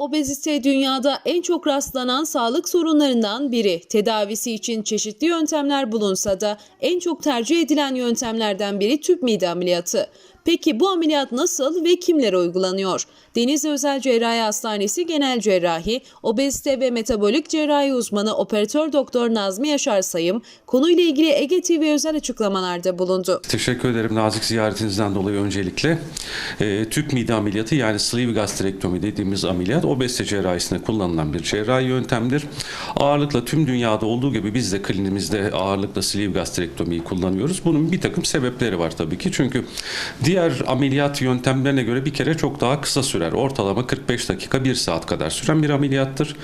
Obezite dünyada en çok rastlanan sağlık sorunlarından biri. Tedavisi için çeşitli yöntemler bulunsa da en çok tercih edilen yöntemlerden biri tüp mide ameliyatı. Peki bu ameliyat nasıl ve kimlere uygulanıyor? Denizli Özel Cerrahi Hastanesi Genel Cerrahi, Obezite ve Metabolik Cerrahi uzmanı operatör doktor Nazmi Yaşar Sayım konuyla ilgili Ege TV özel açıklamalarda bulundu. Teşekkür ederim nazik ziyaretinizden dolayı öncelikle. E, tüp mide ameliyatı yani sleeve gastrektomi dediğimiz ameliyat obezite cerrahisinde kullanılan bir cerrahi yöntemdir. Ağırlıkla tüm dünyada olduğu gibi biz de klinimizde ağırlıkla sleeve gastrektomiyi kullanıyoruz. Bunun bir takım sebepleri var tabii ki. Çünkü diğer ameliyat yöntemlerine göre bir kere çok daha kısa sürer. Ortalama 45 dakika 1 saat kadar süren bir ameliyattır.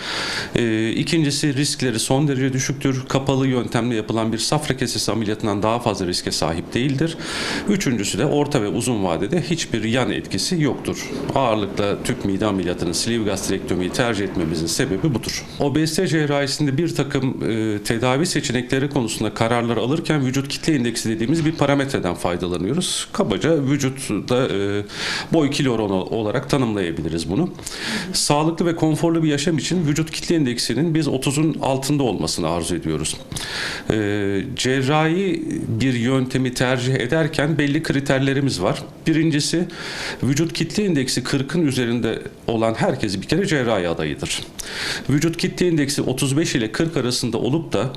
E, ikincisi riskleri son derece düşüktür. Kapalı yöntemle yapılan bir safra kesesi ameliyatından daha fazla riske sahip değildir. Üçüncüsü de orta ve uzun vadede hiçbir yan etkisi yoktur. Ağırlıkla tüp mide ameliyatını sleeve gastrektomiyi tercih etmemizin sebebi budur. Obezite cerrahisinde bir takım e, tedavi seçenekleri konusunda kararlar alırken vücut kitle indeksi dediğimiz bir parametreden faydalanıyoruz. Kabaca vücutta e, boy kilo oranı olarak tanımlayabiliriz bunu. Sağlıklı ve konforlu bir yaşam için vücut kitle indeksinin biz 30'un altında olmasını arzu ediyoruz. E, cerrahi bir yöntemi tercih ederken belli kriterlerimiz var. Birincisi vücut kitle indeksi 40'ın üzerinde olan herkes bir kere cerrahi adayıdır. Vücut kitle indeksi 35 ile 40 arasında olup da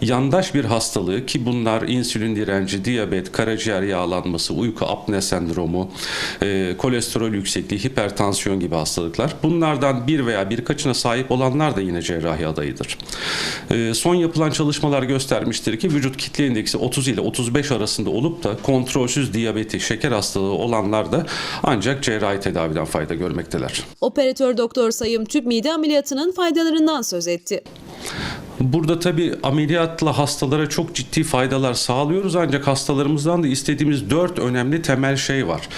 yandaş bir hastalığı ki bunlar insülin direnci, diyabet, karaciğer yağlanması, uyku apne sendromu, e, kolesterol yüksekliği, hipertansiyon gibi hastalıklar. Bunlardan bir veya birkaçına sahip olanlar da yine cerrahi adayıdır. E, son yapılan çalışmalar göstermiştir ki vücut kitle indeksi 30 ile 35 arasında olup da kontrolsüz diyabeti, şeker hastalığı olanlar da ancak cerrahi tedaviden fayda görmekteler. Operatör doktor Sayım tüp mide ameliyatının faydalarından söz etti. Burada tabii ameliyatla hastalara çok ciddi faydalar sağlıyoruz ancak hastalarımızdan da istediğimiz dört önemli temel şey var.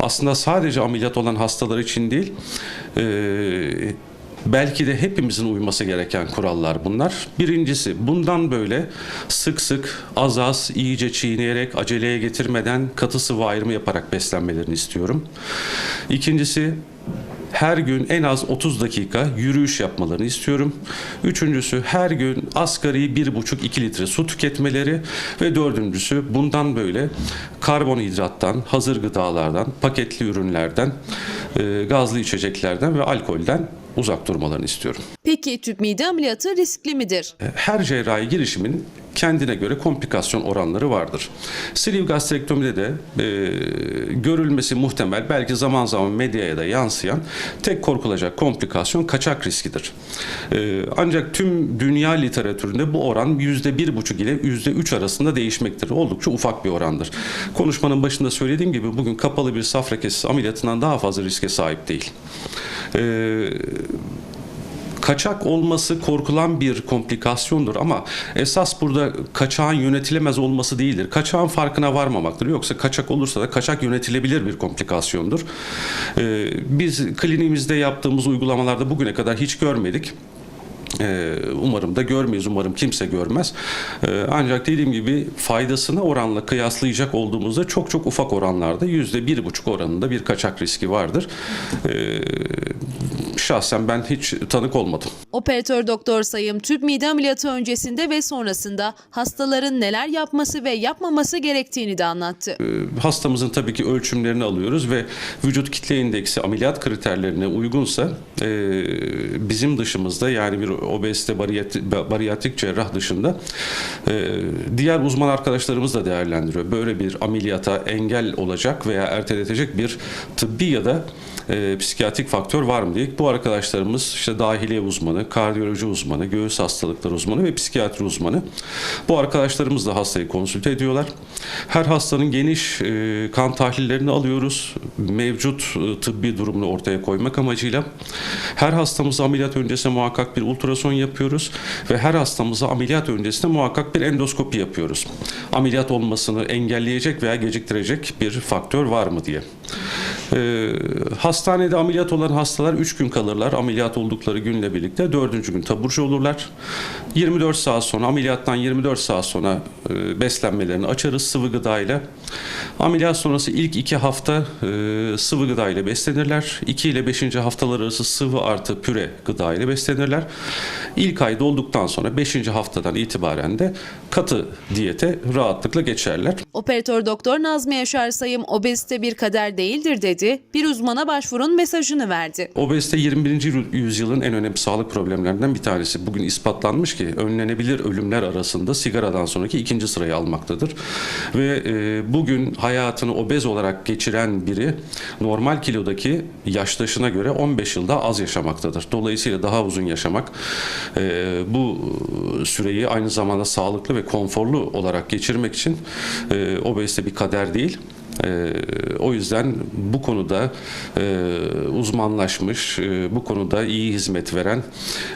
Aslında sadece ameliyat olan hastalar için değil, e, belki de hepimizin uyması gereken kurallar bunlar. Birincisi bundan böyle sık sık az az iyice çiğneyerek aceleye getirmeden katı sıvı ayrımı yaparak beslenmelerini istiyorum. İkincisi her gün en az 30 dakika yürüyüş yapmalarını istiyorum. Üçüncüsü her gün asgari 1,5-2 litre su tüketmeleri ve dördüncüsü bundan böyle karbonhidrattan, hazır gıdalardan, paketli ürünlerden, e, gazlı içeceklerden ve alkolden uzak durmalarını istiyorum. Peki tüp mide ameliyatı riskli midir? Her cerrahi girişimin kendine göre komplikasyon oranları vardır. Sleeve gastrektomide de e, görülmesi muhtemel belki zaman zaman medyaya da yansıyan tek korkulacak komplikasyon kaçak riskidir. E, ancak tüm dünya literatüründe bu oran %1,5 ile %3 arasında değişmektir. Oldukça ufak bir orandır. Konuşmanın başında söylediğim gibi bugün kapalı bir safra kesesi ameliyatından daha fazla riske sahip değil. E, kaçak olması korkulan bir komplikasyondur ama esas burada kaçağın yönetilemez olması değildir. Kaçağın farkına varmamaktır. Yoksa kaçak olursa da kaçak yönetilebilir bir komplikasyondur. Ee, biz kliniğimizde yaptığımız uygulamalarda bugüne kadar hiç görmedik. Ee, Umarım da görmeyiz, umarım kimse görmez. Ee, Ancak dediğim gibi faydasına oranla kıyaslayacak olduğumuzda çok çok ufak oranlarda yüzde bir buçuk oranında bir kaçak riski vardır. Ee, Şahsen ben hiç tanık olmadım. Operatör doktor Sayım tüp mide ameliyatı öncesinde ve sonrasında hastaların neler yapması ve yapmaması gerektiğini de anlattı. Hastamızın tabii ki ölçümlerini alıyoruz ve vücut kitle indeksi ameliyat kriterlerine uygunsa e, bizim dışımızda yani bir obezite bariyat- bariyatrik cerrah dışında e, diğer uzman arkadaşlarımız da değerlendiriyor. Böyle bir ameliyata engel olacak veya erteletecek bir tıbbi ya da e, psikiyatrik faktör var mı diye. Bu arkadaşlarımız işte dahiliye uzmanı, kardiyoloji uzmanı, göğüs hastalıkları uzmanı ve psikiyatri uzmanı. Bu arkadaşlarımız da hastayı konsülte ediyorlar. Her hastanın geniş e, kan tahlillerini alıyoruz. Mevcut e, tıbbi durumunu ortaya koymak amacıyla. Her hastamıza ameliyat öncesinde muhakkak bir ultrason yapıyoruz ve her hastamıza ameliyat öncesinde muhakkak bir endoskopi yapıyoruz. Ameliyat olmasını engelleyecek veya geciktirecek bir faktör var mı diye. Ee, hastanede ameliyat olan hastalar 3 gün kalırlar. Ameliyat oldukları günle birlikte 4. gün taburcu olurlar. 24 saat sonra ameliyattan 24 saat sonra e, beslenmelerini açarız sıvı gıda ile. Ameliyat sonrası ilk 2 hafta e, sıvı gıda ile beslenirler. 2 ile 5. haftalar arası sıvı artı püre gıda ile beslenirler. İlk ay dolduktan sonra 5. haftadan itibaren de katı diyete rahatlıkla geçerler. Operatör doktor Nazmi Yaşar Sayım obezite bir kader değildir dedi. Bir uzmana başvurun mesajını verdi. Obezite 21. yüzyılın en önemli sağlık problemlerinden bir tanesi. Bugün ispatlanmış ki önlenebilir ölümler arasında sigaradan sonraki ikinci sırayı almaktadır. Ve e, bugün hayatını obez olarak geçiren biri normal kilodaki yaştaşına göre 15 yılda az yaşamaktadır. Dolayısıyla daha uzun yaşamak e, bu süreyi aynı zamanda sağlıklı ve konforlu olarak geçirmek için e, obezite bir kader değil. Ee, o yüzden bu konuda e, uzmanlaşmış, e, bu konuda iyi hizmet veren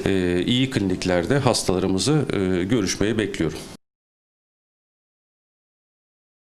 e, iyi kliniklerde hastalarımızı e, görüşmeye bekliyorum.